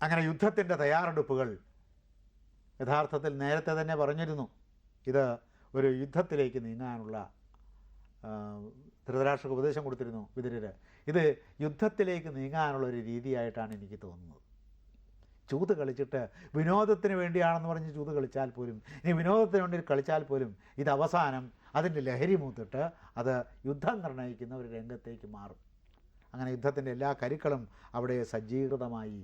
അങ്ങനെ യുദ്ധത്തിന്റെ തയ്യാറെടുപ്പുകൾ യഥാർത്ഥത്തിൽ നേരത്തെ തന്നെ പറഞ്ഞിരുന്നു. ഇത് ഒരു യുദ്ധത്തിലേക്ക് നീങ്ങാനുള്ള ധൃതരാഷ്ട്രക്ക് ഉപദേശം കൊടുത്തിരുന്നു വിതിരര് ഇത് യുദ്ധത്തിലേക്ക് നീങ്ങാനുള്ള ഒരു രീതിയായിട്ടാണ് എനിക്ക് തോന്നുന്നത്. ചൂത് കളിച്ചിട്ട് വിനോദത്തിന് വേണ്ടിയാണെന്ന് പറഞ്ഞ് ചൂത് കളിച്ചാൽ പോലും ഇനി വിനോദത്തിന് വേണ്ടി കളിച്ചാൽ പോലും ഇത് അവസാനം അതിന്റെ ലഹരി മൂത്തിട്ട് അത് യുദ്ധം നിർണയിക്കുന്ന ഒരു രംഗത്തേക്ക് മാറും. അങ്ങനെ യുദ്ധത്തിന്റെ എല്ലാ കരുക്കളും അവിടെ സജ്ജീകൃതമായി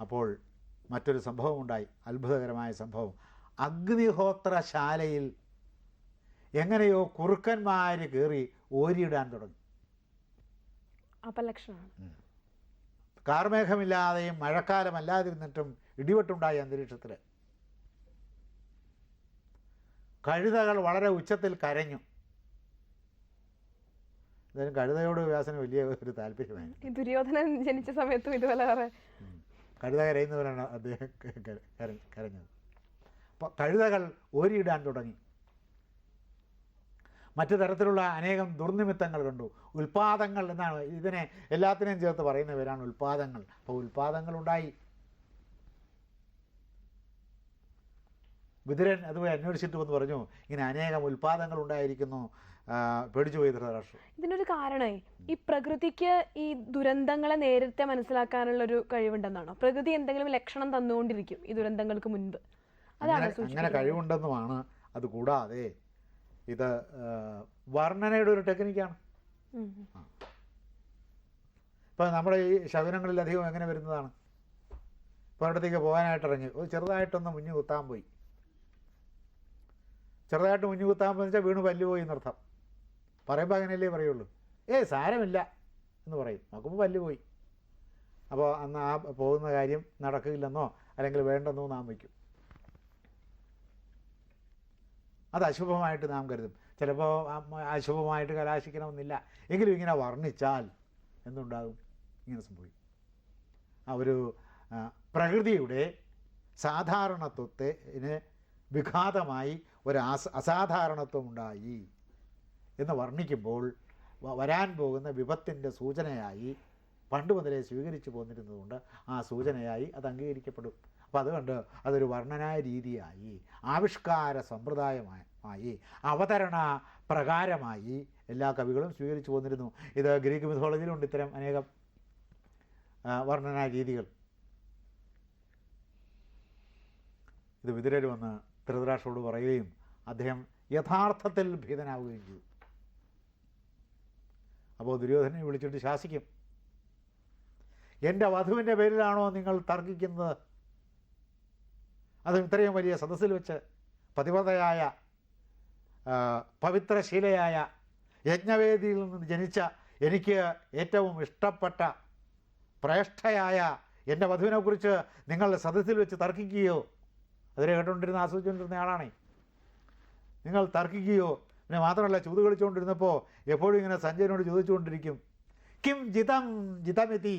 അപ്പോൾ മറ്റൊരു സംഭവം ഉണ്ടായി അത്ഭുതകരമായ സംഭവം. അഗ്നിഹോത്രശാലയിൽ എങ്ങനെയോ കുറുക്കന്മാർ കയറി ഓരിയിടാൻ തുടങ്ങി. അപലക്ഷണമാണ്. കാർമേഘമില്ലാതെയും മഴക്കാലമല്ലാതിരുന്നിട്ടും ഇടിവെട്ടുണ്ടായി അന്തരീക്ഷത്തിൽ കഴുതകൾ വളരെ ഉച്ചത്തിൽ കരഞ്ഞു. എന്തായാലും കഴുതയോട് വ്യാസന് വലിയ ഒരു താല്പര്യമായി ദുര്യോധനൻ ജനിച്ച സമയത്തും ഇതുപോലെ കഴുത കരയുന്നവരാണ് അദ്ദേഹം കരഞ്ഞത്. അപ്പോൾ കഴുതകൾ ഓരിയിടാൻ തുടങ്ങി. മറ്റു തരത്തിലുള്ള അനേകം ദുർനിമിത്തങ്ങൾ കണ്ടു. ഉൽപാദങ്ങൾ എന്നാണ് ഇതിനെ എല്ലാത്തിനെയും ചേർത്ത് പറയുന്ന പേരാണ് ഉൽപാദങ്ങൾ. അപ്പോൾ ഉൽപാദങ്ങളുണ്ടായി. വിതുരൻ അതുപോലെ അന്വേഷിച്ചിട്ടുമെന്ന് പറഞ്ഞു. ഇങ്ങനെ അനേകം ഉൽപാദങ്ങൾ ഉണ്ടായിരിക്കുന്നു. പേടിച്ചു പോയി ധൃതരാഷ്ട്രം ഇതിനൊരു കാരണമായി. ഈ പ്രകൃതിക്ക് ഈ ദുരന്തങ്ങളെ നേരത്തെ മനസ്സിലാക്കാനുള്ള ഒരു കഴിവുണ്ടെന്നാണോ? പ്രകൃതി എന്തെങ്കിലും ലക്ഷണം തന്നുകൊണ്ടിരിക്കും ഈ ദുരന്തങ്ങൾക്ക് മുൻപ്. അതാണ് അങ്ങനെ കഴിവുണ്ടെന്നുമാണ് അത് കൂടാതെ ഇത് വർണനയുടെ ഒരു ടെക്നിക്കാണ്. ഇപ്പൊ നമ്മുടെ ഈ ശകുനങ്ങളിൽ അധികം എങ്ങനെ വരുന്നതാണ്? ഇപ്പോൾ അടുത്തേക്ക് പോകാനായിട്ട് ഇറങ്ങി ഒരു ചെറുതായിട്ടൊന്ന് മുഞ്ഞു കുത്താൻ പോയി. ചെറുതായിട്ട് മുഞ്ഞു കുത്താൻ പോയി വെച്ചാൽ വീണ് പല്ലുപോയി എന്നർത്ഥം. പറയുമ്പോൾ അങ്ങനെയല്ലേ പറയുള്ളൂ. ഏ സാരമില്ല എന്ന് പറയും. നോക്കുമ്പോൾ പല്ല് പോയി. അപ്പോൾ അന്ന് ആ പോകുന്ന കാര്യം നടക്കില്ലെന്നോ അല്ലെങ്കിൽ വേണ്ടെന്നോ നാം വയ്ക്കും. അത് അശുഭമായിട്ട് നാം കരുതും. ചിലപ്പോൾ അശുഭമായിട്ട് കലാശിക്കണമെന്നില്ല. എങ്കിലും ഇങ്ങനെ വർണിച്ചാൽ എന്തുണ്ടാകും? ഇങ്ങനെ സംഭവിക്കും. ആ ഒരു പ്രകൃതിയുടെ സാധാരണത്വത്തിന് വിഘാതമായി ഒരു അസ അസാധാരണത്വം ഉണ്ടായി. എന്ന് വർണിക്കുമ്പോൾ വരാൻ പോകുന്ന വിപത്തിന്റെ സൂചനയായി പണ്ട് മുതലേ സ്വീകരിച്ചു പോന്നിരുന്നതുകൊണ്ട് ആ സൂചനയായി അത് അംഗീകരിക്കപ്പെടും. അപ്പം അതുകൊണ്ട് അതൊരു വർണനായ രീതിയായി ആവിഷ്കാര സമ്പ്രദായമായി അവതരണ പ്രകാരമായി എല്ലാ കവികളും സ്വീകരിച്ചു പോന്നിരുന്നു. ഇത് ഗ്രീക്ക് മിഥോളജിയിലുണ്ട് ഇത്തരം അനേകം വർണനാ രീതികൾ. ഇത് വിതുരർ വന്ന് ധൃതരാഷ്ട്രോട് പറയുകയും അദ്ദേഹം യഥാർത്ഥത്തിൽ ഭീതനാവുകയും ചെയ്തു. അപ്പോൾ ദുര്യോധനെ വിളിച്ചിട്ട് ശാസിക്കും. എന്റെ വധുവിന്റെ പേരിലാണോ നിങ്ങൾ തർക്കിക്കുന്നത്? അതും ഇത്രയും വലിയ സദസ്സിൽ വെച്ച് പതിവതയായ പവിത്രശീലയായ യജ്ഞവേദിയിൽ നിന്ന് ജനിച്ച എനിക്ക് ഏറ്റവും ഇഷ്ടപ്പെട്ട പ്രേഷ്ഠയായ എന്റെ വധുവിനെക്കുറിച്ച് നിങ്ങൾ സദസ്സിൽ വെച്ച് തർക്കിക്കുകയോ? അതിനെ കേട്ടുകൊണ്ടിരുന്ന ആസ്വദിച്ചുകൊണ്ടിരുന്ന ആളാണേ. നിങ്ങൾ തർക്കിക്കുകയോ പിന്നെ മാത്രമല്ല ചൂത് കളിച്ചുകൊണ്ടിരുന്നപ്പോൾ എപ്പോഴും ഇങ്ങനെ സഞ്ജയനോട് ചോദിച്ചുകൊണ്ടിരിക്കും കിം ജിതം ജിതമെത്തി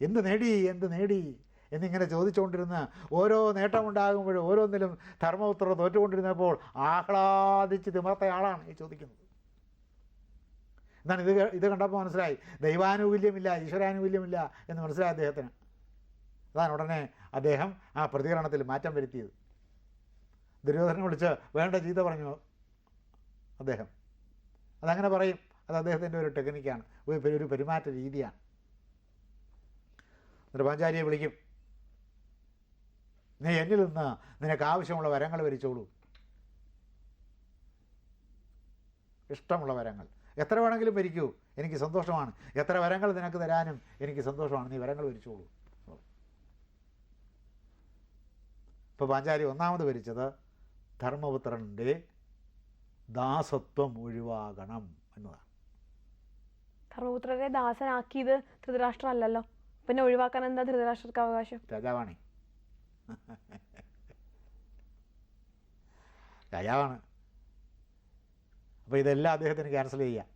എന്ത് നേടി എന്ത് നേടി? എന്നിങ്ങനെ ചോദിച്ചുകൊണ്ടിരുന്ന ഓരോ നേട്ടമുണ്ടാകുമ്പോഴും ഓരോന്നിലും ധർമ്മപുത്ര തോറ്റുകൊണ്ടിരുന്നപ്പോൾ ആഹ്ലാദിച്ച് തിമർത്തയാളാണ് ഈ ചോദിക്കുന്നത്. എന്നാണ് ഇത് ഇത് കണ്ടപ്പോൾ മനസ്സിലായി ദൈവാനുകൂല്യമില്ല ഈശ്വരാനുകൂല്യമില്ല എന്ന് മനസ്സിലായി അദ്ദേഹത്തിന്. അതാണ് ഉടനെ അദ്ദേഹം ആ പ്രതികരണത്തിൽ മാറ്റം വരുത്തിയത്. ദുര്യോധനം വിളിച്ച് വേണ്ട ചീത്ത പറഞ്ഞു? അദ്ദേഹം. അതങ്ങനെ പറയും. അത് അദ്ദേഹത്തിന്റെ ഒരു ടെക്നിക്കാണ്. ഒരു ഒരു പെരുമാറ്റ രീതിയാണ്. പാഞ്ചാലിയെ വിളിക്കും. നീ എന്നിൽ നിന്ന് നിനക്ക് ആവശ്യമുള്ള വരങ്ങൾ വരിച്ചോളൂ. ഇഷ്ടമുള്ള വരങ്ങൾ. എത്ര വേണമെങ്കിലും വരിക്കൂ. എനിക്ക് സന്തോഷമാണ്. എത്ര വരങ്ങൾ നിനക്ക് തരാനും എനിക്ക് സന്തോഷമാണ്. നീ വരങ്ങൾ വരിച്ചോളൂ. ഇപ്പോൾ പാഞ്ചാലി ഒന്നാമത് വരിച്ചത് ധർമ്മപുത്രന്റെ ദാസത്വം ഒഴിവാകണം എന്നതാണ്. ധർമ്മപുത്രരെ ദാസനാക്കിയത് ധൃതരാഷ്ട്രം അല്ലല്ലോ പിന്നെ ഒഴിവാക്കാൻ എന്താ ധൃതരാഷ്ട്രർക്ക് അവകാശം? രാജാവാണേ. രാജാവാണ്. അപ്പോൾ ഇതെല്ലാം അദ്ദേഹത്തിന് ക്യാൻസൽ ചെയ്യാം.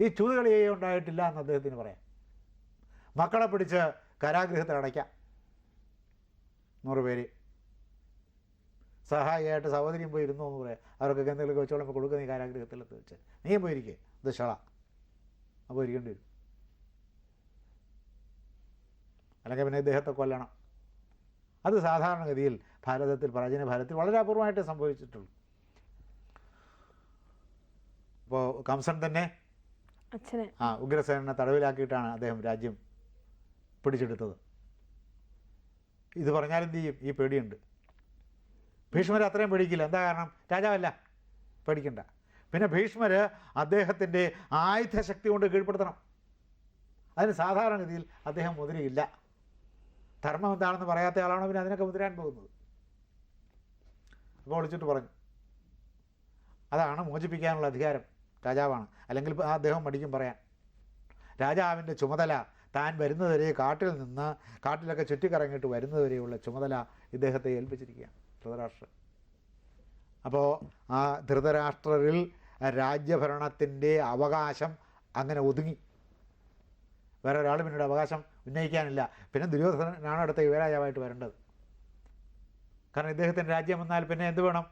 ഈ ചൂതുകളി ഉണ്ടായിട്ടില്ല എന്ന് അദ്ദേഹത്തിന് പറയാം. മക്കളെ പിടിച്ച് കാരാഗൃഹത്തിൽ അടയ്ക്കാം നൂറ് പേര്. സഹായിയായിട്ട് സഹോദരിയും പോയി ഇരുന്നു എന്ന് പറയാം. അവരൊക്കെ എന്തെങ്കിലുമൊക്കെ വെച്ചോളം കൊടുക്കുന്ന നീ കാരാഗ്രഹത്തിലെത്ത് വെച്ച്. നീയും പോയിരിക്കേ ഇത് ഷള. അപ്പോൾ ഇരിക്കേണ്ടി വരും. അല്ലെങ്കിൽ പിന്നെ ഇദ്ദേഹത്തെ കൊല്ലണം. അത് സാധാരണഗതിയിൽ ഭാരതത്തിൽ പ്രാചീന ഭാരതത്തിൽ വളരെ അപൂർവമായിട്ടേ സംഭവിച്ചിട്ടുള്ളൂ. അപ്പോൾ കംസൻ തന്നെ ആ ഉഗ്രസേനെ തടവിലാക്കിയിട്ടാണ് അദ്ദേഹം രാജ്യം പിടിച്ചെടുത്തത്. ഇത് പറഞ്ഞാൽ എന്ത് ചെയ്യും? ഈ പേടിയുണ്ട്. ഭീഷ്മർ അത്രയും പേടിക്കില്ല. എന്താ കാരണം? രാജാവല്ല. പേടിക്കണ്ട. പിന്നെ ഭീഷ്മർ അദ്ദേഹത്തിന്റെ ആയുധശക്തി കൊണ്ട് കീഴ്പ്പെടുത്തണം. അതിന് സാധാരണഗതിയിൽ അദ്ദേഹം മുതിരയില്ല ധർമ്മം എന്താണെന്ന് പറയാത്ത ആളാണ് പിന്നെ അതിനൊക്കെ മുതിരാൻ പോകുന്നത്? അപ്പോൾ വിളിച്ചിട്ട് പറഞ്ഞു. അതാണ് മോചിപ്പിക്കാനുള്ള അധികാരം രാജാവാണ്. അല്ലെങ്കിൽ അദ്ദേഹം മടിക്കും പറയാൻ. രാജാവിന്റെ ചുമതല താൻ വരുന്നതുവരെ കാട്ടിൽ നിന്ന് കാട്ടിലൊക്കെ ചുറ്റിക്കറങ്ങിയിട്ട് വരുന്നതുവരെയുള്ള ചുമതല ഇദ്ദേഹത്തെ ഏൽപ്പിച്ചിരിക്കുകയാണ്. ധൃതരാഷ്ട്രൻ. അപ്പോൾ ആ ധൃതരാഷ്ട്രരിൽ രാജ്യഭരണത്തിന്റെ അവകാശം അങ്ങനെ ഒതുങ്ങി. വേറെ ഒരാൾ പിന്നീട് അവകാശം ഉന്നയിക്കാനില്ല. പിന്നെ ദുര്യോധനാണ് അടുത്ത യുവരാജാവായിട്ട് വരേണ്ടത്. കാരണം ഇദ്ദേഹത്തിന്റെ രാജ്യം വന്നാൽ പിന്നെ എന്ത് വേണം?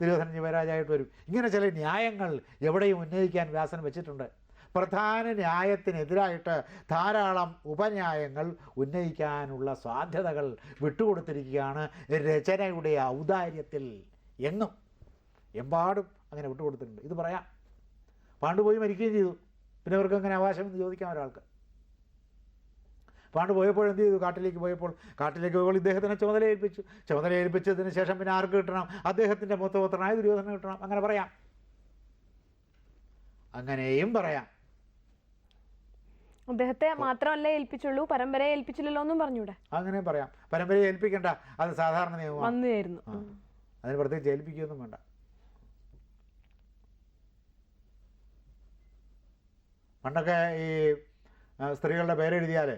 ദുര്യോധനൻ യുവരാജായിട്ട് വരും. ഇങ്ങനെ ചില ന്യായങ്ങൾ എവിടെയും ഉന്നയിക്കാൻ വ്യാസൻ വെച്ചിട്ടുണ്ട്. പ്രധാന ന്യായത്തിനെതിരായിട്ട് ധാരാളം ഉപന്യായങ്ങൾ ഉന്നയിക്കാനുള്ള സാധ്യതകൾ വിട്ടുകൊടുത്തിരിക്കുകയാണ് രചനയുടെ ഔദാര്യത്തിൽ. എങ്ങും എമ്പാടും അങ്ങനെ വിട്ടുകൊടുത്തിട്ടുണ്ട്. ഇത് പറയാം. പാണ്ഡുപോയി മരിക്കുകയും ചെയ്തു. പിന്നെ അവർക്ക് അങ്ങനെ അവകാശം എന്ന് ചോദിക്കാം ഒരാൾക്ക്. പാണ്ട് പോയപ്പോൾ എന്ത് ചെയ്തു? കാട്ടിലേക്ക് പോയപ്പോൾ കാട്ടിലേക്ക് പോയപ്പോൾ ഇദ്ദേഹത്തിനെ ചുമതല ഏൽപ്പിച്ചു ചുമതല ഏൽപ്പിച്ചതിന് ശേഷം പിന്നെ ആർക്ക് കിട്ടണം? അദ്ദേഹത്തിന്റെ മൂത്തപുത്രനായ ദുര്യോധന കിട്ടണം. അങ്ങനെ പറയാം. അങ്ങനെയും പറയാം. അദ്ദേഹത്തെ മാത്രമല്ലേ ഏൽപ്പിച്ചുള്ളൂ പരമ്പരയെ ഏൽപ്പിച്ചില്ലല്ലോ എന്നും പറഞ്ഞൂടെ? അങ്ങനെ പറയാം. പരമ്പരയെ ഏൽപ്പിക്കണ്ട അത് സാധാരണ നിയമമാണ്. വന്നുകയായിരുന്നു. അതിന് പ്രത്യേകിച്ച് ഏൽപ്പിക്കുകയൊന്നും വേണ്ട. പണ്ടൊക്കെ ഈ സ്ത്രീകളുടെ പേരെഴുതിയാലേ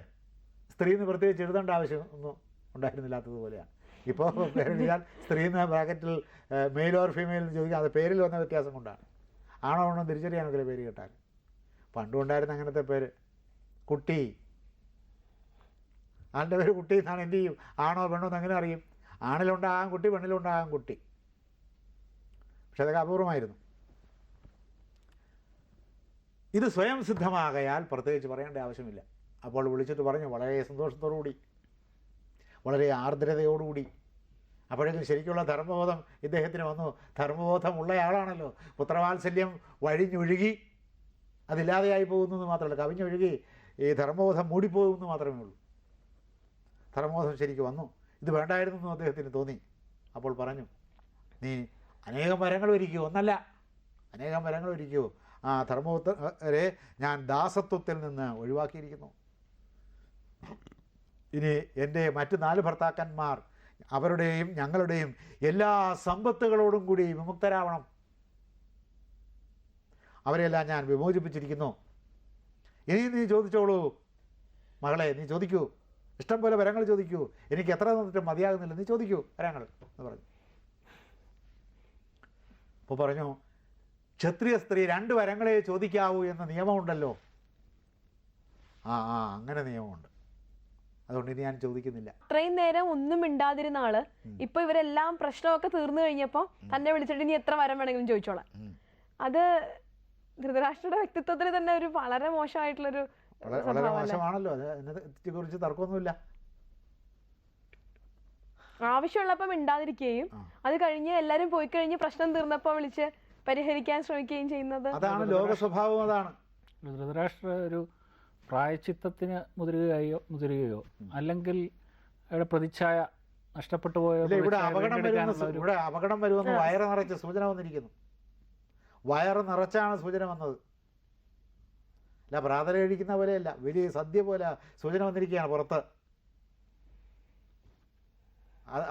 സ്ത്രീ എന്ന് പ്രത്യേകിച്ച് എഴുതേണ്ട ആവശ്യമൊന്നും ഉണ്ടായിരുന്നില്ലാത്തതുപോലെയാണ് ഇപ്പോൾ പേരെഴുതിയാൽ സ്ത്രീ എന്ന ബ്രാക്കറ്റിൽ മെയിൽ ഓർ ഫീമെയിൽ എന്ന് ചോദിക്കാൻ അത് പേരിൽ വന്ന വ്യത്യാസം കൊണ്ടാണ്. ആണോ ആണോ തിരിച്ചറിയാനൊക്കെ പേര് കേട്ടാൽ. പണ്ടുണ്ടായിരുന്ന അങ്ങനത്തെ പേര്. കുട്ടി. ആളുടെ പേര് കുട്ടി എന്നാണ് എന്ത് ചെയ്യും? ആണോ പെണ്ണോ എന്ന് അങ്ങനെ അറിയും? ആണിലുണ്ടാകാം കുട്ടി പെണ്ണിലുണ്ടാകാം കുട്ടി പക്ഷെ അതൊക്കെ അപൂർവമായിരുന്നു. ഇത് സ്വയം സിദ്ധമാകയാൽ പ്രത്യേകിച്ച് പറയേണ്ട ആവശ്യമില്ല. അപ്പോൾ വിളിച്ചിട്ട് പറഞ്ഞു വളരെ സന്തോഷത്തോടുകൂടി വളരെ ആർദ്രതയോടുകൂടി. അപ്പോഴേക്കും ശരിക്കുള്ള ധർമ്മബോധം ഇദ്ദേഹത്തിന് വന്നു. ധർമ്മബോധം ധർമ്മബോധമുള്ളയാളാണല്ലോ. പുത്രവാത്സല്യം വഴിഞ്ഞൊഴുകി അതില്ലാതെയായി പോകുന്നത് മാത്രമല്ല കവിഞ്ഞൊഴുകി ഈ ധർമ്മബോധം മൂടിപ്പോകുമെന്ന് മാത്രമേ ഉള്ളൂ. ധർമ്മബോധം ശരിക്കും വന്നു. ഇത് വേണ്ടായിരുന്നു എന്ന് അദ്ദേഹത്തിന് തോന്നി. അപ്പോൾ പറഞ്ഞു നീ അനേകം മരങ്ങൾ ഒരുക്കിയോ? ഒന്നല്ല അനേകം മരങ്ങൾ ഒരുക്കിയോ? ആ ധർമ്മപുത്രരെ ഞാൻ ദാസത്വത്തിൽ നിന്ന് ഒഴിവാക്കിയിരിക്കുന്നു. ഇനി എന്റെ മറ്റ് നാല് ഭർത്താക്കന്മാർ അവരുടെയും ഞങ്ങളുടെയും എല്ലാ സമ്പത്തുകളോടും കൂടി വിമുക്തരാവണം. അവരെല്ലാം ഞാൻ വിമോചിപ്പിച്ചിരിക്കുന്നു. ഇനി നീ ചോദിച്ചോളൂ. മകളെ നീ ചോദിക്കൂ. ഇഷ്ടം പോലെ വരങ്ങൾ ചോദിക്കൂ. എനിക്ക് എത്ര തന്നിട്ടും മതിയാകുന്നില്ല. നീ ചോദിക്കൂ വരങ്ങൾ എന്ന് പറഞ്ഞു. അപ്പോൾ പറഞ്ഞു ക്ഷത്രിയ സ്ത്രീ രണ്ട് വരങ്ങളെ ചോദിക്കാവൂ എന്ന നിയമമുണ്ടല്ലോ. ആ ആ അങ്ങനെ നിയമമുണ്ട്. അതുകൊണ്ട് ഇനി ഞാൻ ചോദിക്കുന്നില്ല. ഇത്രയും നേരം ഒന്നും മിണ്ടാതിരുന്ന ആൾ ഇപ്പൊ ഇവരെല്ലാം പ്രശ്നമൊക്കെ തീർന്നു കഴിഞ്ഞപ്പോ തന്നെ വിളിച്ചിട്ട് ഇനി എത്ര വരം വേണമെങ്കിലും ചോദിച്ചോളാം. അത് ധൃതരാഷ്ട്രയുടെ വ്യക്തിത്വത്തിന് തന്നെ ഒരു വളരെ മോശമായിട്ടുള്ളൊരു വളരെ വളരെ മോശമാണല്ലോ. അതിനെ കുറിച്ച് തർക്കമൊന്നുമില്ല. ആവശ്യമുള്ളപ്പം ഇണ്ടാതിരിക്കുകയും അത് കഴിഞ്ഞ് എല്ലാരും പോയി കഴിഞ്ഞ് പ്രശ്നം തീർന്നപ്പോ വിളിച്ച് പരിഹരിക്കാൻ ശ്രമിക്കുകയും ചെയ്യുന്നത് അതാണ് ലോക സ്വഭാവം അതാണ്. ധൃതരാഷ്ട്ര ഒരു പ്രായച്ചിത്തത്തിന് മുതിരുകയോ മുതിരുകയോ അല്ലെങ്കിൽ അവിടെ പ്രതിച്ഛായ നഷ്ടപ്പെട്ടു പോയ ഇവിടെ അപകടം വരുമെന്ന് ഇവിടെ അപകടം വരുമെന്ന് വയറ് നിറച്ച് സൂചന വന്നിരിക്കുന്നു. വയറ് നിറച്ചാണ് സൂചന വന്നത്. അല്ല പ്രാതല കഴിക്കുന്ന പോലെയല്ല. വലിയ സദ്യ പോലെ സൂചന വന്നിരിക്കുകയാണ് പുറത്ത്.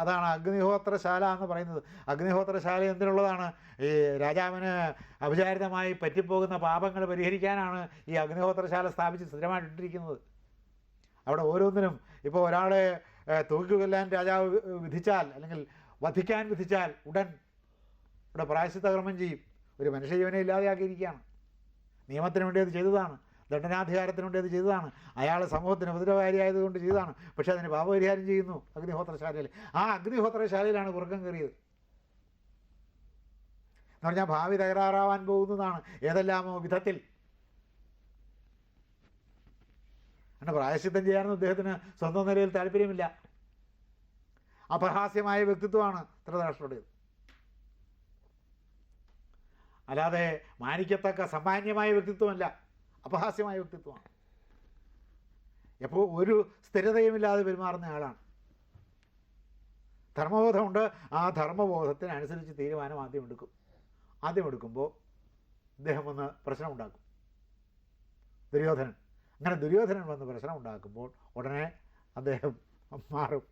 അതാണ് അഗ്നിഹോത്രശാല എന്ന് പറയുന്നത്. അഗ്നിഹോത്രശാല എന്തിനുള്ളതാണ്? ഈ രാജാവിന് അപചാരിതമായി പറ്റിപ്പോകുന്ന പാപങ്ങൾ പരിഹരിക്കാനാണ് ഈ അഗ്നിഹോത്രശാല സ്ഥാപിച്ച് സ്ഥിരമായിട്ടിട്ടിരിക്കുന്നത് അവിടെ ഓരോന്നിനും ഇപ്പോൾ ഒരാളെ തൂക്കിക്കൊല്ലാൻ രാജാവ് വിധിച്ചാൽ അല്ലെങ്കിൽ വധിക്കാൻ വിധിച്ചാൽ ഉടൻ ഇവിടെ പ്രായശ്ചിത്ത കർമ്മം ചെയ്യും. ഒരു മനുഷ്യജീവനെ ഇല്ലാതെയാക്കിയിരിക്കുകയാണ്. നിയമത്തിന് വേണ്ടി അത് ചെയ്തതാണ്. ദണ്ഡനാധികാരത്തിന് വേണ്ടി അത് ചെയ്തതാണ്. അയാൾ സമൂഹത്തിന് ഉപദ്രവകാരിയായതുകൊണ്ട് ചെയ്തതാണ്. പക്ഷേ അതിന് പാപപരിഹാരം ചെയ്യുന്നു അഗ്നിഹോത്രശാലയിൽ ആ അഗ്നിഹോത്രശാലയിലാണ് കുറുക്കം കയറിയത്. എന്ന് പറഞ്ഞാൽ ഭാവി തകരാറാവാൻ പോകുന്നതാണ് ഏതെല്ലാമോ വിധത്തിൽ. അങ്ങനെ പ്രായശ്ചിത്തം ചെയ്യാനൊന്നും അദ്ദേഹത്തിന് സ്വന്തം നിലയിൽ താല്പര്യമില്ല. അപഹാസ്യമായ വ്യക്തിത്വമാണ് ധൃതരാഷ്ട്രയുടേത് അല്ലാതെ മാനിക്കത്തക്ക സമാന്യമായ വ്യക്തിത്വമല്ല അപഹാസ്യമായ വ്യക്തിത്വമാണ്. എപ്പോൾ ഒരു സ്ഥിരതയുമില്ലാതെ പെരുമാറുന്ന ആളാണ്. ധർമ്മബോധമുണ്ട് ആ ധർമ്മബോധത്തിനനുസരിച്ച് തീരുമാനം ആദ്യം എടുക്കും. ആദ്യം എടുക്കുമ്പോൾ ഇദ്ദേഹം വന്ന് പ്രശ്നം ഉണ്ടാക്കും ദുര്യോധനൻ. അങ്ങനെ ദുര്യോധനൻ വന്ന് പ്രശ്നം ഉണ്ടാക്കുമ്പോൾ ഉടനെ അദ്ദേഹം മാറും.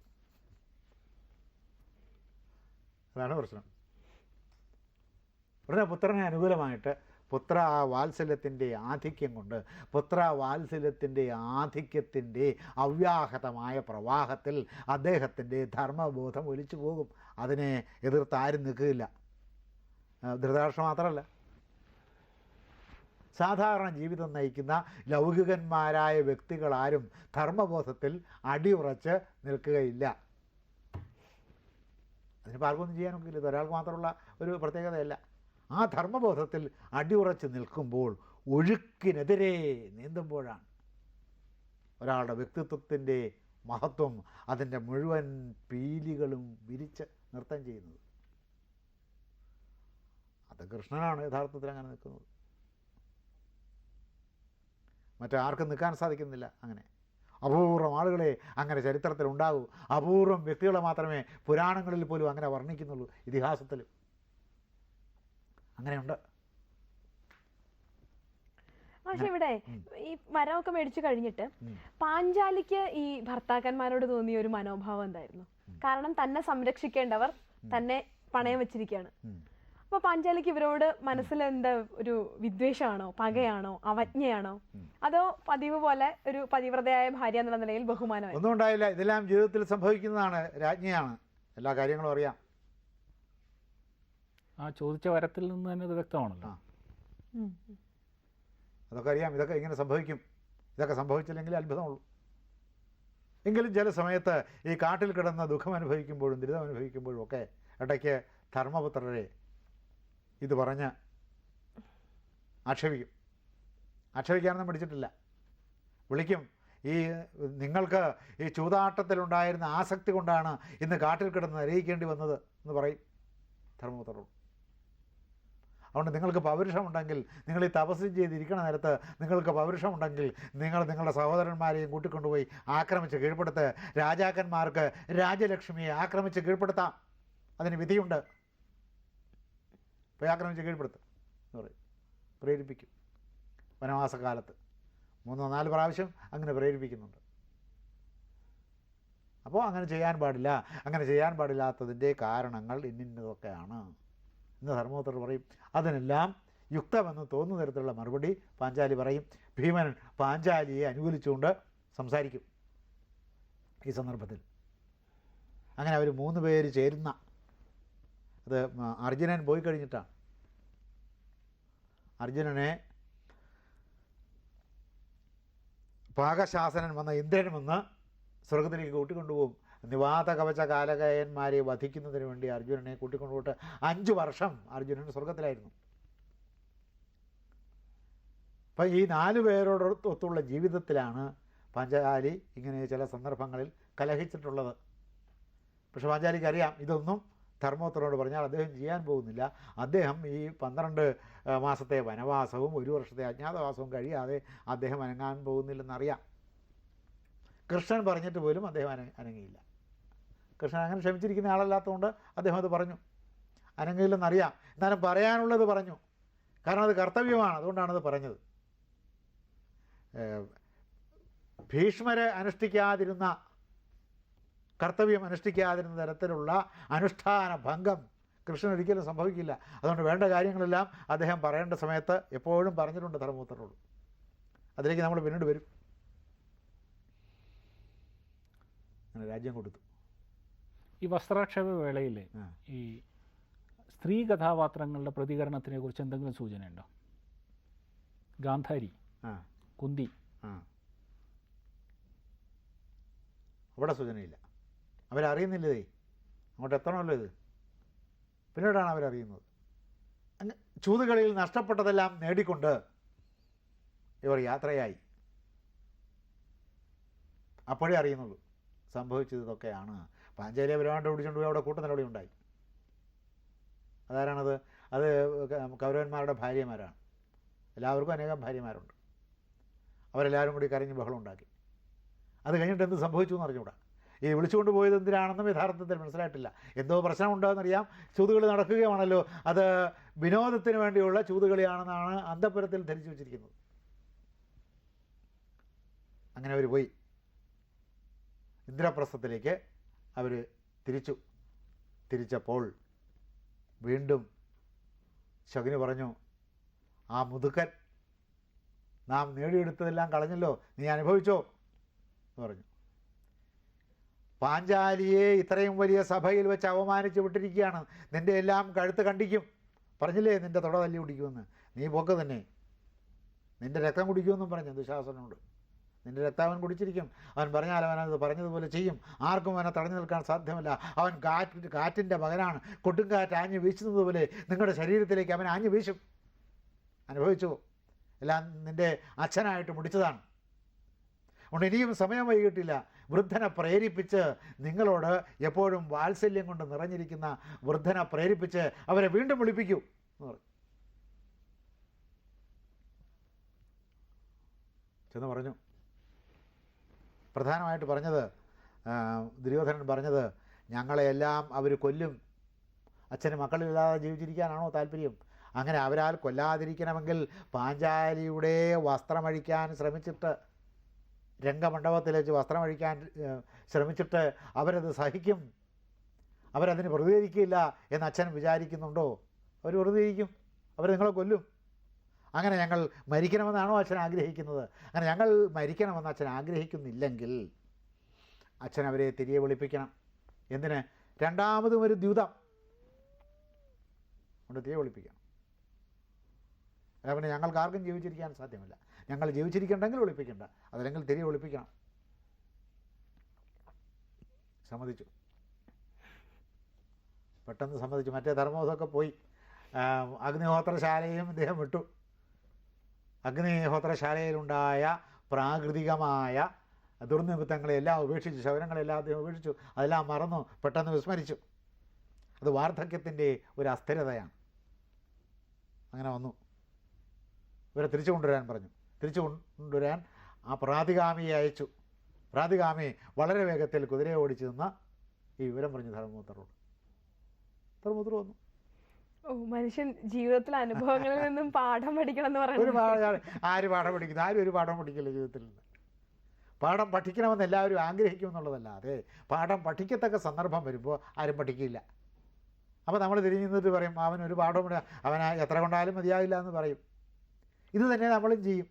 അതാണ് പ്രശ്നം. ഉടനെ പുത്രനെ അനുകൂലമായിട്ട് പുത്ര ആ വാത്സല്യത്തിന്റെ ആധിക്യം കൊണ്ട് പുത്ര വാത്സല്യത്തിന്റെ ആധിക്യത്തിന്റെ അവ്യാഹതമായ പ്രവാഹത്തിൽ അദ്ദേഹത്തിന്റെ ധർമ്മബോധം ഒലിച്ചു പോകും. അതിനെ എതിർത്ത് ആരും നിൽക്കുകയില്ല. ധൃതരാഷ്ട്രം മാത്രമല്ല. സാധാരണ ജീവിതം നയിക്കുന്ന ലൗകികന്മാരായ വ്യക്തികളാരും ധർമ്മബോധത്തിൽ അടിയുറച്ച് നിൽക്കുകയില്ല. അതിന് പാർക്കൊന്നും ചെയ്യാനൊക്കില്ല. ഇത് ഒരാൾക്ക് മാത്രമുള്ള ഒരു പ്രത്യേകതയല്ല. ആ ധർമ്മബോധത്തിൽ അടിയുറച്ച് നിൽക്കുമ്പോൾ ഒഴുക്കിനെതിരെ നീന്തുമ്പോഴാണ് ഒരാളുടെ വ്യക്തിത്വത്തിന്റെ മഹത്വം അതിന്റെ മുഴുവൻ പീലികളും വിരിച്ച് നൃത്തം ചെയ്യുന്നത്. അത് കൃഷ്ണനാണ് യഥാർത്ഥത്തിൽ അങ്ങനെ നിൽക്കുന്നത്. മറ്റാർക്കും നിൽക്കാൻ സാധിക്കുന്നില്ല അങ്ങനെ. അപൂർവം ആളുകളെ അങ്ങനെ ചരിത്രത്തിൽ ഉണ്ടാകൂ അപൂർവം വ്യക്തികളെ മാത്രമേ പുരാണങ്ങളിൽ പോലും അങ്ങനെ വർണിക്കുന്നുള്ളൂ ഇതിഹാസത്തിലും. അങ്ങനെയുണ്ട്. പക്ഷെ ഇവിടെ ഈ മരമൊക്കെ മേടിച്ചു കഴിഞ്ഞിട്ട്. പാഞ്ചാലിക്ക് ഈ ഭർത്താക്കന്മാരോട് തോന്നിയ ഒരു മനോഭാവം എന്തായിരുന്നു? കാരണം തന്നെ സംരക്ഷിക്കേണ്ടവർ തന്നെ പണയം വെച്ചിരിക്കുകയാണ്. അപ്പൊ പാഞ്ചാലിക്ക് ഇവരോട് മനസ്സിൽ എന്താ ഒരു വിദ്വേഷമാണോ? പകയാണോ? അവജ്ഞയാണോ? അതോ പതിവ് പോലെ ഒരു പതിവ്രതയായ ഭാര്യ എന്നുള്ള നിലയിൽ ബഹുമാനമായി? ഒന്നും ഉണ്ടായില്ല ഇതെല്ലാം ജീവിതത്തിൽ സംഭവിക്കുന്നതാണ്. രാജ്ഞിയാണ്. എല്ലാ കാര്യങ്ങളും അറിയാം. ആ ചോദിച്ച വരത്തിൽ നിന്ന് തന്നെ അത് വ്യക്തമാണല്ലോ. അതൊക്കെ അറിയാം. ഇതൊക്കെ ഇങ്ങനെ സംഭവിക്കും. ഇതൊക്കെ സംഭവിച്ചില്ലെങ്കിൽ അത്ഭുതമുള്ളൂ. എങ്കിലും ചില സമയത്ത് ഈ കാട്ടിൽ കിടന്ന ദുഃഖം അനുഭവിക്കുമ്പോഴും ദുരിതം അനുഭവിക്കുമ്പോഴും ഒക്കെ ഇടയ്ക്ക് ധർമ്മപുത്രരെ ഇത് പറഞ്ഞ് ആക്ഷേപിക്കും. ആക്ഷേപിക്കാനൊന്നും പിടിച്ചിട്ടില്ല. വിളിക്കും. ഈ നിങ്ങൾക്ക് ഈ ചൂതാട്ടത്തിലുണ്ടായിരുന്ന ആസക്തി കൊണ്ടാണ് ഇന്ന് കാട്ടിൽ കിടന്ന് അറിയിക്കേണ്ടി വന്നത് എന്ന് പറയും ധർമ്മപുത്രരോട്. അതുകൊണ്ട് നിങ്ങൾക്ക് പൗരുഷമുണ്ടെങ്കിൽ നിങ്ങൾ ഈ തപസ് ചെയ്തിരിക്കണ നേരത്ത് നിങ്ങൾക്ക് പൗരുഷമുണ്ടെങ്കിൽ നിങ്ങൾ നിങ്ങളുടെ സഹോദരന്മാരെയും കൂട്ടിക്കൊണ്ടുപോയി ആക്രമിച്ച് കീഴ്പ്പെടുത്ത് രാജാക്കന്മാർക്ക് രാജലക്ഷ്മിയെ ആക്രമിച്ച് കീഴ്പ്പെടുത്താം. അതിന് വിധിയുണ്ട്. പോയി ആക്രമിച്ച് കീഴ്പ്പെടുത്തും എന്ന് പ്രേരിപ്പിക്കും. വനവാസകാലത്ത് മൂന്നോ നാല് പ്രാവശ്യം അങ്ങനെ പ്രേരിപ്പിക്കുന്നുണ്ട്. അപ്പോൾ അങ്ങനെ ചെയ്യാൻ പാടില്ല. അങ്ങനെ ചെയ്യാൻ പാടില്ലാത്തതിന്റെ കാരണങ്ങൾ ഇന്നിന്നതൊക്കെയാണ്. എന്ന് ധർമ്മപുത്രർ പറയും. അതിനെല്ലാം യുക്തമെന്ന് തോന്നുന്ന തരത്തിലുള്ള മറുപടി പാഞ്ചാലി പറയും. ഭീമൻ പാഞ്ചാലിയെ അനുകൂലിച്ചുകൊണ്ട് സംസാരിക്കും ഈ സന്ദർഭത്തിൽ. അങ്ങനെ അവർ മൂന്ന് പേര് ചേരുന്ന അത് അർജുനൻ പോയി കഴിഞ്ഞിട്ടാണ്. അർജുനനെ പാകശാസനൻ വന്ന ഇന്ദ്രൻ വന്ന് സ്വർഗത്തിലേക്ക് കൂട്ടിക്കൊണ്ടുപോകും. നിവാത കവച കാലകയന്മാരെ വധിക്കുന്നതിന് വേണ്ടി അർജുനനെ കൂട്ടിക്കൊണ്ടുപോയിട്ട് അഞ്ച് വർഷം അർജുനൻ സ്വർഗത്തിലായിരുന്നു. അപ്പം ഈ നാല് പേരോടൊത്തുള്ള ജീവിതത്തിലാണ് പാഞ്ചാലി ഇങ്ങനെ ചില സന്ദർഭങ്ങളിൽ കലഹിച്ചിട്ടുള്ളത്. പക്ഷെ പാഞ്ചാലിക്ക് അറിയാം ഇതൊന്നും ധർമ്മത്തിനോട് പറഞ്ഞാൽ അദ്ദേഹം ചെയ്യാൻ പോകുന്നില്ല. അദ്ദേഹം ഈ പന്ത്രണ്ട് മാസത്തെ വനവാസവും ഒരു വർഷത്തെ അജ്ഞാതവാസവും കഴിയാതെ അദ്ദേഹം അനങ്ങാൻ പോകുന്നില്ലെന്നറിയാം. കൃഷ്ണൻ പറഞ്ഞിട്ട് പോലും അദ്ദേഹം അന അനങ്ങിയില്ല. കൃഷ്ണൻ അങ്ങനെ ക്ഷമിച്ചിരിക്കുന്ന ആളല്ലാത്തതുകൊണ്ട് അദ്ദേഹം അത് പറഞ്ഞു. അനങ്ങിയില്ലെന്നറിയാം. എന്നാലും പറയാനുള്ളത് പറഞ്ഞു. കാരണം അത് കർത്തവ്യമാണ്. അതുകൊണ്ടാണത് പറഞ്ഞത്. ഭീഷ്മരെ അനുഷ്ഠിക്കാതിരുന്ന കർത്തവ്യം അനുഷ്ഠിക്കാതിരുന്ന തരത്തിലുള്ള അനുഷ്ഠാന ഭംഗം കൃഷ്ണൻ ഒരിക്കലും സംഭവിക്കില്ല. അതുകൊണ്ട് വേണ്ട കാര്യങ്ങളെല്ലാം അദ്ദേഹം പറയേണ്ട സമയത്ത് എപ്പോഴും പറഞ്ഞിട്ടുണ്ട് ധർമ്മപുത്രനോട്. അതിലേക്ക് നമ്മൾ പിന്നീട് വരും. രാജ്യം കൊടുത്തു. ഈ വസ്ത്രാക്ഷേപ വേളയിൽ ഈ സ്ത്രീ കഥാപാത്രങ്ങളുടെ പ്രതികരണത്തിനെ കുറിച്ച് എന്തെങ്കിലും സൂചനയുണ്ടോ? ഗാന്ധാരി ആ. കുന്തി. ആ. അവിടെ സൂചനയില്ല. അവരറിയുന്നില്ലതേ അങ്ങോട്ട് എത്തണമല്ലോ ഇത്. പിന്നീടാണ് അവരറിയുന്നത്. അങ്ങ് ചൂതുകളിൽ നഷ്ടപ്പെട്ടതെല്ലാം നേടിക്കൊണ്ട് ഇവർ യാത്രയായി. അപ്പോഴേ അറിയുന്നുള്ളൂ സംഭവിച്ചത് ഇതൊക്കെയാണ്. പാഞ്ചാലിയെ ബലമായിട്ട് പിടിച്ചുകൊണ്ട് പോയി അവിടെ കൂട്ടനിലവിടെ ഉണ്ടായി. അതാരാണത്? അത് കൗരവന്മാരുടെ ഭാര്യമാരാണ്. എല്ലാവർക്കും അനേകം ഭാര്യമാരുണ്ട്. അവരെല്ലാവരും കൂടി കരഞ്ഞ് ബഹളം ഉണ്ടാക്കി. അത് കഴിഞ്ഞിട്ട് എന്ത് സംഭവിച്ചു എന്ന് അറിഞ്ഞുകൂടാ ഈ വിളിച്ചുകൊണ്ട് പോയത് എന്തിനാണെന്നും യഥാർത്ഥത്തിൽ മനസ്സിലായിട്ടില്ല. എന്തോ പ്രശ്നമുണ്ടോയെന്നറിയാം ചൂതുകളി നടക്കുകയാണല്ലോ. അത് വിനോദത്തിന് വേണ്ടിയുള്ള ചൂതുകളിയാണെന്നാണ് അന്തപുരത്തിൽ ധരിച്ചു വച്ചിരിക്കുന്നത്. അങ്ങനെ അവർ പോയി. ഇന്ദ്രപ്രസ്ഥത്തിലേക്ക് അവർ തിരിച്ചു. തിരിച്ചപ്പോൾ വീണ്ടും ശകുനി പറഞ്ഞു ആ മുതുക്കൻ നാം നേടിയെടുത്തതെല്ലാം കളഞ്ഞല്ലോ നീ അനുഭവിച്ചോ? എന്ന് പറഞ്ഞു. പാഞ്ചാലിയെ ഇത്രയും വലിയ സഭയിൽ വെച്ച് അവമാനിച്ച് വിട്ടിരിക്കുകയാണ്. നിന്റെ എല്ലാം കഴുത്ത് കണ്ടിക്കും. പറഞ്ഞില്ലേ നിന്റെ തുട തല്ലി കുടിക്കുമെന്ന്? നീ പോക്ക് തന്നെ. നിന്റെ രക്തം കുടിക്കുമെന്നും പറഞ്ഞു. ദുശാസനോട് നിന്റെ രക്തം അവൻ കുടിച്ചിരിക്കും. അവൻ പറഞ്ഞാൽ അവൻ അത് പറഞ്ഞതുപോലെ ചെയ്യും. ആർക്കും അവനെ തടഞ്ഞു നിൽക്കാൻ സാധ്യമല്ല. അവൻ കാറ്റ് കാറ്റിന്റെ മകനാണ്. കൊടുങ്കാറ്റ് ആഞ്ഞു വീശുന്നതുപോലെ നിങ്ങളുടെ ശരീരത്തിലേക്ക് അവൻ ആഞ്ഞു വീശും. അനുഭവിച്ചു. എല്ലാം നിന്റെ അച്ഛനായിട്ട് മുടിച്ചതാണ്. അതുകൊണ്ട് ഇനിയും സമയം വൈകിട്ടില്ല. വൃദ്ധനെ പ്രേരിപ്പിച്ച് നിങ്ങളോട് എപ്പോഴും വാത്സല്യം കൊണ്ട് നിറഞ്ഞിരിക്കുന്ന വൃദ്ധനെ പ്രേരിപ്പിച്ച് അവരെ വീണ്ടും വിളിപ്പിക്കൂ എന്ന് പറഞ്ഞു. ചെന്ന് പറഞ്ഞു. പ്രധാനമായിട്ട് പറഞ്ഞത് ദുര്യോധനൻ പറഞ്ഞത് ഞങ്ങളെല്ലാം അവർ കൊല്ലും. അച്ഛന് മക്കളില്ലാതെ ജീവിച്ചിരിക്കാനാണോ താല്പര്യം? അങ്ങനെ അവരാൽ കൊല്ലാതിരിക്കണമെങ്കിൽ പാഞ്ചാലിയുടെ വസ്ത്രമഴിക്കാൻ ശ്രമിച്ചിട്ട് രംഗമണ്ഡപത്തിൽ വെച്ച് വസ്ത്രമഴിക്കാൻ ശ്രമിച്ചിട്ട് അവരത് സഹിക്കും. അവരതിന് പ്രതികരിക്കില്ല എന്ന് അച്ഛൻ വിചാരിക്കുന്നുണ്ടോ? അവർ പ്രതികരിക്കും അവർ നിങ്ങളെ കൊല്ലും. അങ്ങനെ ഞങ്ങൾ മരിക്കണമെന്നാണോ അച്ഛൻ ആഗ്രഹിക്കുന്നത്? അങ്ങനെ ഞങ്ങൾ മരിക്കണമെന്ന് അച്ഛൻ ആഗ്രഹിക്കുന്നില്ലെങ്കിൽ അച്ഛൻ അവരെ തിരികെ വിളിപ്പിക്കണം. എന്തിന്? രണ്ടാമതും ഒരു ദ്യൂതം കൊണ്ട് തിരികെ വിളിപ്പിക്കണം. പിന്നെ ഞങ്ങൾക്ക് ആർക്കും ജീവിച്ചിരിക്കാൻ സാധ്യമല്ല. ഞങ്ങൾ ജീവിച്ചിരിക്കണ്ടെങ്കിൽ ഒളിപ്പിക്കണ്ട അതല്ലെങ്കിൽ തിരികെ ഒളിപ്പിക്കണം സമ്മതിച്ചു. പെട്ടെന്ന് സമ്മതിച്ചു. മറ്റേ ധർമ്മമൊക്കെ പോയി. അഗ്നിഹോത്രശാലയും ഇദ്ദേഹം വിട്ടു. അഗ്നിഹോത്രശാലയിലുണ്ടായ പ്രാകൃതികമായ ദുർനിമിത്തങ്ങളെല്ലാം ഉപേക്ഷിച്ചു അദ്ദേഹം ഉപേക്ഷിച്ചു അതെല്ലാം മറന്നു പെട്ടെന്ന് വിസ്മരിച്ചു. അത് വാർദ്ധക്യത്തിന്റെ ഒരു അസ്ഥിരതയാണ്. അങ്ങനെ വന്നു. ഇവരെ തിരിച്ചു കൊണ്ടുവരാൻ പറഞ്ഞു. തിരിച്ചു കൊണ്ടുവരാൻ ആ പ്രാതികാമിയെ അയച്ചു. പ്രാതികാമി വളരെ വേഗത്തിൽ കുതിരയെ ഓടിച്ചു നിന്ന ഈ വിവരം പറഞ്ഞു ധർമ്മപുത്രരോട് ധർമ്മപുത്ര വന്നു. ഓ മനുഷ്യൻ ജീവിതത്തിലെ അനുഭവങ്ങളിൽ നിന്നും പാഠം പഠിക്കണം എന്ന് പറയുന്നത് ആര് പാഠം പഠിക്കുന്നു? ആരും ഒരു പാഠം പഠിക്കില്ല ജീവിതത്തിൽ നിന്ന്? പാഠം പഠിക്കണമെന്ന് എല്ലാവരും ആഗ്രഹിക്കും എന്നുള്ളതല്ലാതെ പാഠം പഠിക്കത്തക്ക സന്ദർഭം വരുമ്പോൾ ആരും പഠിക്കില്ല. അപ്പോൾ നമ്മൾ തിരിഞ്ഞു നിന്നിട്ട് പറയും അവൻ ഒരു പാഠം പഠി അവൻ എത്ര കൊണ്ടാലും മതിയാവില്ല എന്ന് പറയും. ഇത് തന്നെ നമ്മളും ചെയ്യും.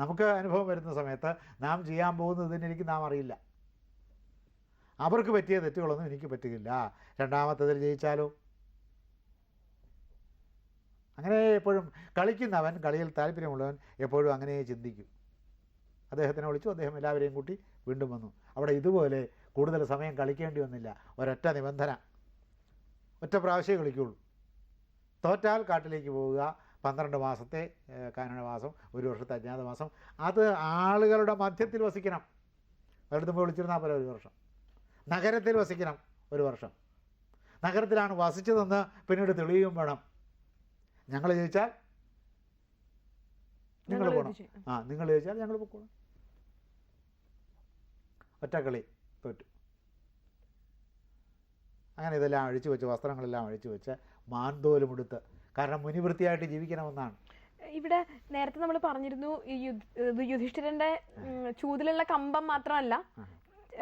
നമുക്ക് അനുഭവം വരുന്ന സമയത്ത് നാം ചെയ്യാൻ പോകുന്നത് എനിക്ക് നാം അറിയില്ല. അവർക്ക് പറ്റിയ തെറ്റുകളൊന്നും എനിക്ക് പറ്റുകയില്ല. രണ്ടാമത്തതിൽ ജയിച്ചാലോ? അങ്ങനെ എപ്പോഴും കളിക്കുന്നവൻ കളിയിൽ താല്പര്യമുള്ളവൻ എപ്പോഴും അങ്ങനെ ചിന്തിക്കും. അദ്ദേഹത്തിനെ വിളിച്ചു അദ്ദേഹം എല്ലാവരെയും കൂട്ടി വീണ്ടും വന്നു. അവിടെ ഇതുപോലെ കൂടുതൽ സമയം കളിക്കേണ്ടി വന്നില്ല. ഒരൊറ്റ നിബന്ധന. ഒറ്റ പ്രാവശ്യമേ കളിക്കുള്ളൂ. തോറ്റാൽ കാട്ടിലേക്ക് പോവുക. പന്ത്രണ്ട് മാസത്തെ കാനഡ കാനനവാസം ഒരു വർഷത്തെ അജ്ഞാതമാസം അത് ആളുകളുടെ മധ്യത്തിൽ വസിക്കണം. അവരുടെ പോയി വിളിച്ചിരുന്നാൽ പോലെ ഒരു വർഷം. നഗരത്തിൽ വസിക്കണം ഒരു വർഷം. നഗരത്തിലാണ് വസിച്ചതെന്ന് പിന്നീട് തെളിയുകയും വേണം. ഞങ്ങൾ ജയിച്ചാൽ നിങ്ങൾ പോണം. പോകണം ആ നിങ്ങൾ ജയിച്ചാൽ ഞങ്ങൾ പൊക്കോളാം. ഒറ്റക്കളി തോറ്റു. അങ്ങനെ ഇതെല്ലാം അഴിച്ചു വെച്ച് വസ്ത്രങ്ങളെല്ലാം അഴിച്ചു വെച്ച് മാന്തോലും എടുത്ത് കാരണം മുനിവൃത്തിയായിട്ട് ജീവിക്കണമെന്നാണ്. ഇവിടെ നേരത്തെ നമ്മൾ പറഞ്ഞിരുന്നു യുധിഷ്ഠിരന്റെ ചൂതിലുള്ള കമ്പം മാത്രമല്ല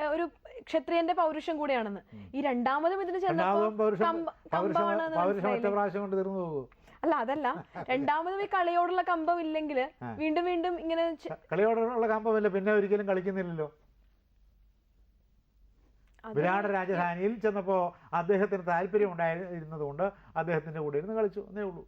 ഒരു ക്ഷത്രിയന്റെ പൗരുഷം കൂടിയാണെന്ന്. ഈ രണ്ടാമതും ഇതിന് ചെന്നപ്പോ രണ്ടാമതും പൗരുഷം കമ്പ- പൗരുഷം കമ്പമാണെന്ന് പൗരുഷം ഒറ്റ പ്രാവശ്യം കൊണ്ട് തീർന്നു പോകും അല്ല അതല്ല. രണ്ടാമതും ഈ കളിയോടുള്ള കമ്പം ഇല്ലെങ്കിൽ വീണ്ടും വീണ്ടും ഇങ്ങനെ കളിയോടുള്ള കമ്പമല്ല പിന്നെ ഒരിക്കലും കളിക്കുന്നില്ലല്ലോ. വിരാട് രാജധാനിയിൽ ചെന്നപ്പോൾ അദ്ദേഹത്തിന് താല്പര്യം ഉണ്ടായിരുന്നതുകൊണ്ട് അദ്ദേഹത്തിന്റെ കൂടെ ഇരുന്ന് കളിച്ചു എന്നേ ഉള്ളൂ.